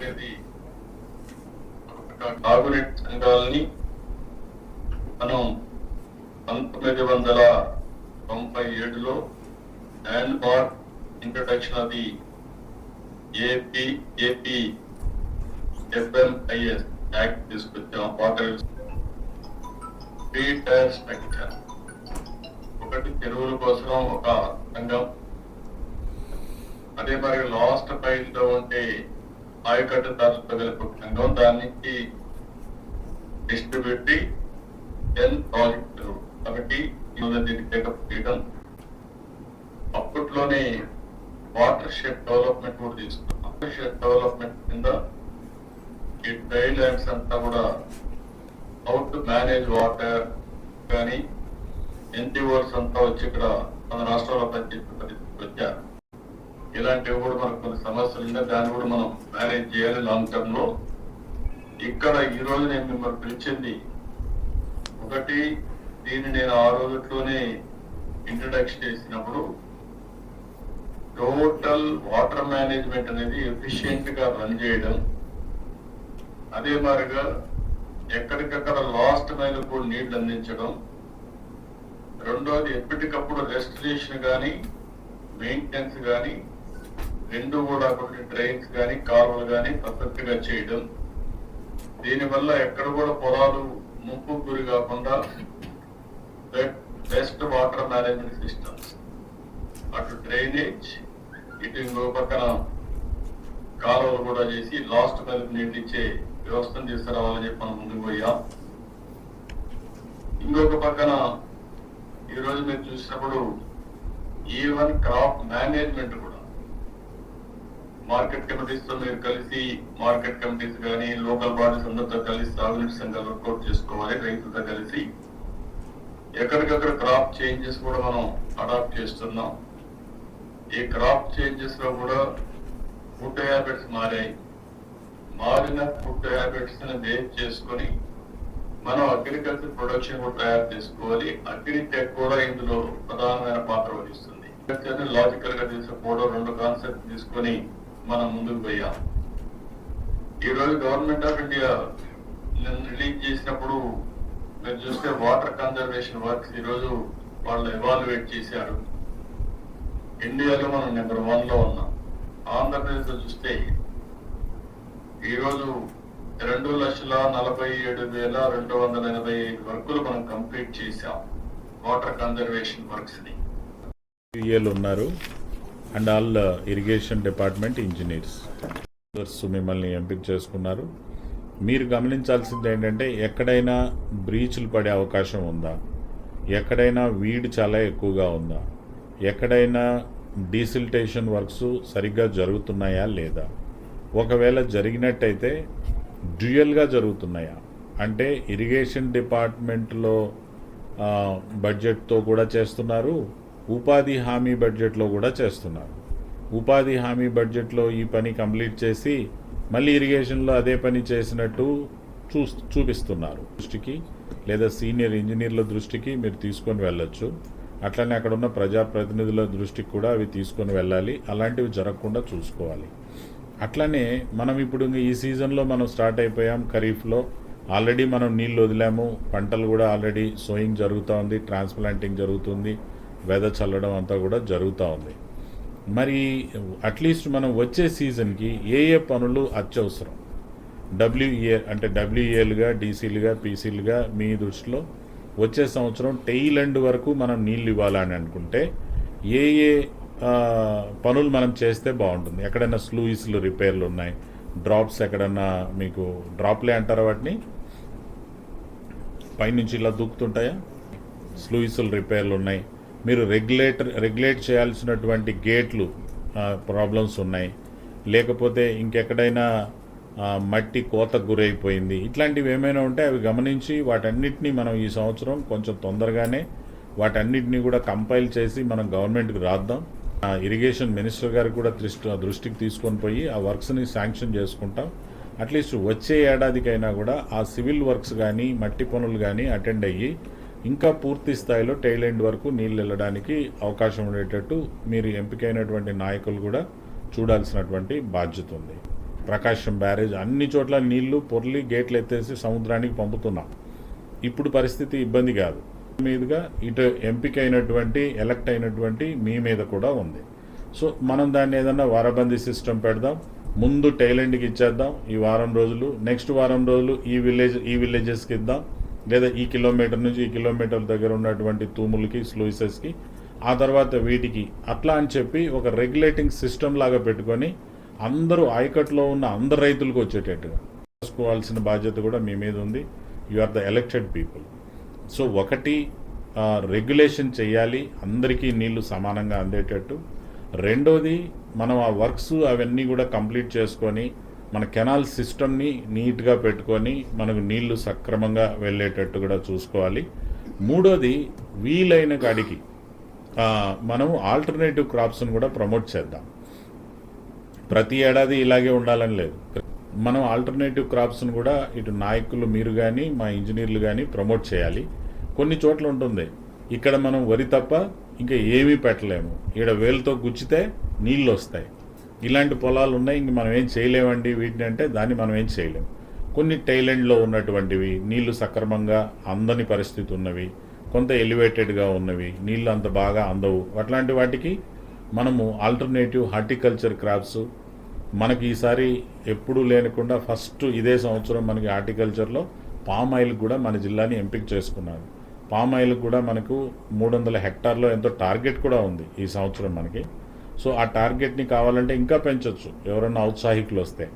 అనేది కార్పొరేట్ సంఘాలని మనం పంతొమ్మిది వందల తొంభై ఏడులో ల్యాండ్ బార్ ఇంట్రడక్షన్ అది ఏపీ ఏపీ ఎఫ్ఎంఐఎస్ యాక్ట్ తీసుకొచ్చాం వాటర్ త్రీ టైర్ స్ట్రక్చర్. ఒకటి చెరువుల కోసం ఒక సంఘం అదే మరి లాస్ట్ పైన లో ఉంటే ఆయకట్టు తరచుతో కలిపి దానికి దాని నుంచి డిస్ట్రిబ్యూటరీ టెన్ ప్రాజెక్ట్ కాబట్టి ఈరోజు దీన్ని టేకప్ చేయడం. అప్పట్లోనే వాటర్ షెడ్ డెవలప్మెంట్ కూడా తీసుకున్నాం. వాటర్ షెడ్ డెవలప్మెంట్ కింద ఈ డ్రై ల్యాండ్స్ అంతా కూడా హౌ టు మేనేజ్ వాటర్ కానీ ఎన్జిఓస్ అంతా వచ్చి ఇక్కడ మన రాష్ట్రంలో పనిచేసిన పరిస్థితికి వచ్చారు. ఇలాంటివి కూడా మనకు కొన్ని సమస్యలు ఉన్నాయి దాన్ని కూడా మనం మేనేజ్ చేయాలి లాంగ్ టర్మ్లో. ఇక్కడ ఈ రోజు నేను మిమ్మల్ని పిలిచింది ఒకటి దీన్ని నేను ఆ రోజుట్లోనే ఇంట్రడక్షన్ చేసినప్పుడు టోటల్ వాటర్ మేనేజ్మెంట్ అనేది ఎఫిషియెంట్గా రన్ చేయడం. అదే మాదిరిగా ఎక్కడికక్కడ లాస్ట్ మైల్ కూడా నీళ్ళు అందించడం. రెండోది ఎప్పటికప్పుడు రెస్టిలేషన్ కానీ మెయింటెనెన్స్ కానీ రెండు కూడా కొన్ని డ్రైన్స్ కానీ కాలువలు కానీ పద్ధతిగా చేయడం. దీనివల్ల ఎక్కడ కూడా పొలాలు ముంపు గురి కాకుండా బెస్ట్ వాటర్ మేనేజ్మెంట్ సిస్టమ్స్ అటు డ్రైనేజ్ ఇటు ఇంకో పక్కన కాలువలు కూడా చేసి లాస్ట్ మీద నీళ్ళు వ్యవస్థను తీసుకురావాలని చెప్పి మనం ముందుకు పోయాం. ఇంకొక పక్కన ఈ రోజు మీరు చూసినప్పుడు ఈవెన్ క్రాప్ మేనేజ్మెంట్ కూడా మార్కెట్ కమిటీస్తో మీరు కలిసి మార్కెట్ కమిటీస్ కానీ లోకల్ బాడీస్ అందరితో కలిసి సాగునీటి సంఘాలు వర్కౌట్ చేసుకోవాలి రైతులతో కలిసి. ఎక్కడికక్కడ క్రాప్ చేంజెస్ కూడా మనం అడాప్ట్ చేస్తున్నాం. ఈ క్రాప్ చేంజెస్లో కూడా ఫుడ్ హ్యాబిట్స్ మారాయి. మారిన ఫుడ్ హ్యాబిట్స్ని బేస్ చేసుకొని మనం అగ్రికల్చర్ ప్రొడక్షన్ కూడా తయారు చేసుకోవాలి. అగ్రిటెక్ కూడా ఇందులో ప్రధానమైన పాత్ర వహిస్తుంది. లాజికల్గా తీసుకోవడం రెండు కాన్సెప్ట్ తీసుకొని మనం ముందుకు పోయాం. ఈ రోజు గవర్నమెంట్ ఆఫ్ ఇండియా రిలీజ్ చేసినప్పుడు మీరు చూస్తే వాటర్ కన్జర్వేషన్ వర్క్స్ ఈ రోజు వాళ్ళు ఎవాల్యుయేట్ చేశారు. ఇండియాలో మనం నెంబర్ వన్లో ఉన్నాం. ఆంధ్రప్రదేశ్లో చూస్తే ఈరోజు రెండు లక్షల నలభై ఏడు వేల రెండు వందల ఎనభై ఐదు వర్కులు మనం కంప్లీట్ చేశాం. వాటర్ కన్జర్వేషన్ వర్క్స్ని ఉన్నారు. And all irrigation department engineers మిమ్మల్ని ఎంపిక చేసుకున్నారు. మీరు గమనించాల్సింది ఏంటంటే ఎక్కడైనా బ్రీచ్లు పడే అవకాశం ఉందా? ఎక్కడైనా వీడ్ చాలా ఎక్కువగా ఉందా? ఎక్కడైనా డీసిల్టేషన్ వర్క్స్ సరిగ్గా జరుగుతున్నాయా లేదా? ఒకవేళ జరిగినట్టయితే డ్యూయల్గా జరుగుతున్నాయా? అంటే ఇరిగేషన్ డిపార్ట్మెంట్లో బడ్జెట్తో కూడా చేస్తున్నారు ఉపాధి హామీ బడ్జెట్లో కూడా చేస్తున్నారు. ఉపాధి హామీ బడ్జెట్లో ఈ పని కంప్లీట్ చేసి మళ్ళీ ఇరిగేషన్లో అదే పని చేసినట్టు చూ చూపిస్తున్నారు. దృష్టికి లేదా సీనియర్ ఇంజనీర్ల దృష్టికి మీరు తీసుకొని వెళ్ళొచ్చు. అట్లనే అక్కడ ఉన్న ప్రజాప్రతినిధుల దృష్టికి కూడా అవి తీసుకొని వెళ్ళాలి. అలాంటివి జరగకుండా చూసుకోవాలి. అట్లనే మనం ఇప్పుడు ఈ సీజన్లో మనం స్టార్ట్ అయిపోయాం ఖరీఫ్లో. ఆల్రెడీ మనం నీళ్ళు వదిలాము. పంటలు కూడా ఆల్రెడీ సోయింగ్ జరుగుతూ ఉంది ట్రాన్స్ప్లాంటింగ్ జరుగుతుంది. వెద చల్లడం అంతా కూడా జరుగుతూ ఉంది. మరి అట్లీస్ట్ మనం వచ్చే సీజన్కి ఏ ఏ పనులు అత్యవసరం? డబ్ల్యూఏ అంటే డబ్ల్యూఏలుగా డీసీలుగా పీసీలుగా మీ దృష్టిలో వచ్చే సంవత్సరం టెయిల్ ఎండ్ వరకు మనం నీళ్ళు ఇవ్వాలని అనుకుంటే ఏ ఏ పనులు మనం చేస్తే బాగుంటుంది? ఎక్కడైనా స్లూయిస్లు రిపేర్లు ఉన్నాయి? డ్రాప్స్ ఎక్కడన్నా మీకు డ్రాప్లే అంటారా వాటిని? పైనుంచి ఇలా దూకుతుంటాయా? స్లూయిస్లు రిపేర్లు ఉన్నాయి. మీరు రెగ్యులేటర్ రెగ్యులేట్ చేయాల్సినటువంటి గేట్లు ప్రాబ్లమ్స్ ఉన్నాయి. లేకపోతే ఇంకెక్కడైనా మట్టి కోతకు గురైపోయింది. ఇట్లాంటివి ఏమైనా ఉంటే అవి గమనించి వాటన్నిటిని మనం ఈ సంవత్సరం కొంచెం తొందరగానే వాటన్నిటిని కూడా కంపైల్ చేసి మనం గవర్నమెంట్కి రాద్దాం. ఆ, ఇరిగేషన్ మినిస్టర్ గారికి కూడా దృష్టి దృష్టికి తీసుకొని పోయి ఆ వర్క్స్ని శాంక్షన్ చేసుకుంటాం. అట్లీస్ట్ వచ్చే ఏడాదికైనా కూడా ఆ సివిల్ వర్క్స్ కానీ మట్టి పనులు కానీ అటెండ్ అయ్యి ఇంకా పూర్తి స్థాయిలో టైల్ ఎండ్ వరకు నీళ్ళు వెళ్ళడానికి అవకాశం ఉండేటట్టు మీరు ఎంపికైనటువంటి నాయకులు కూడా చూడాల్సినటువంటి బాధ్యత ఉంది. ప్రకాశం బ్యారేజ్ అన్ని చోట్ల నీళ్ళు పొర్లి గేట్లు ఎత్తేసి సముద్రానికి పంపుతున్నాం. ఇప్పుడు పరిస్థితి ఇబ్బంది కాదు. మీదుగా ఇటు ఎంపికైనటువంటి ఎలక్ట్ అయినటువంటి మీ మీద కూడా ఉంది. సో మనం దాన్ని ఏదన్నా వారబందీ సిస్టమ్ పెడదాం. ముందు టైలెంట్కి ఇచ్చేద్దాం. ఈ వారం రోజులు నెక్స్ట్ వారం రోజులు ఈ విలేజ్ ఈ విలేజెస్కి ఇద్దాం. లేదా ఈ కిలోమీటర్ నుంచి ఈ కిలోమీటర్ దగ్గర ఉన్నటువంటి తూములకి స్లూయిసెస్కి ఆ తర్వాత వీటికి అట్లా అని చెప్పి ఒక రెగ్యులేటింగ్ సిస్టమ్ లాగా పెట్టుకొని అందరూ ఆయకట్లో ఉన్న అందరు రైతులకు వచ్చేటట్టుగా చూసుకోవాల్సిన బాధ్యత కూడా మీ మీద ఉంది. You are the elected people so ఒకటి రెగ్యులేషన్ చేయాలి అందరికీ నీళ్ళు సమానంగా అందేటట్టు. రెండోది మనం ఆ వర్క్స్ అవన్నీ కూడా కంప్లీట్ చేసుకొని మన కెనాల్ సిస్టమ్ని నీట్గా పెట్టుకొని మనకు నీళ్ళు సక్రమంగా వెళ్ళేటట్టు కూడా చూసుకోవాలి. మూడోది వీలైన కాడికి మనం ఆల్టర్నేటివ్ క్రాప్స్ని కూడా ప్రమోట్ చేద్దాం. ప్రతి ఏడాది ఇలాగే ఉండాలని లేదు. మనం ఆల్టర్నేటివ్ క్రాప్స్ని కూడా ఇటు నాయకులు మీరు కానీ మా ఇంజనీర్లు కానీ ప్రమోట్ చేయాలి. కొన్ని చోట్ల ఉంటుంది. ఇక్కడ మనం వరి తప్ప ఇంకా ఏమీ పెట్టలేము. ఇక్కడ వేలుతో గుచ్చితే నీళ్ళు వస్తాయి. ఇలాంటి పొలాలు ఉన్నాయి ఇంక మనం ఏం చేయలేమండి వీటిని అంటే దాన్ని మనం ఏం చేయలేము కొన్ని టైలెండ్లో ఉన్నటువంటివి నీళ్ళు సక్రమంగా అందని పరిస్థితి ఉన్నవి కొంత ఎలివేటెడ్గా ఉన్నవి నీళ్ళు అంత బాగా అందవు. అట్లాంటి వాటికి మనము ఆల్టర్నేటివ్ హార్టికల్చర్ క్రాప్స్ మనకి ఈసారి ఎప్పుడూ లేనకుండా ఫస్ట్ ఇదే సంవత్సరం మనకి హార్టికల్చర్లో పామ్ ఆయిల్ కూడా మన జిల్లాని ఎంపిక చేసుకున్నారు. పామ్ ఆయిల్ కూడా మనకు మూడు వందల హెక్టార్లో ఎంతో టార్గెట్ కూడా ఉంది ఈ సంవత్సరం మనకి. సో ఆ టార్గెట్ని కావాలంటే ఇంకా పెంచవచ్చు ఎవరన్నా ఔత్సాహికులు వస్తే.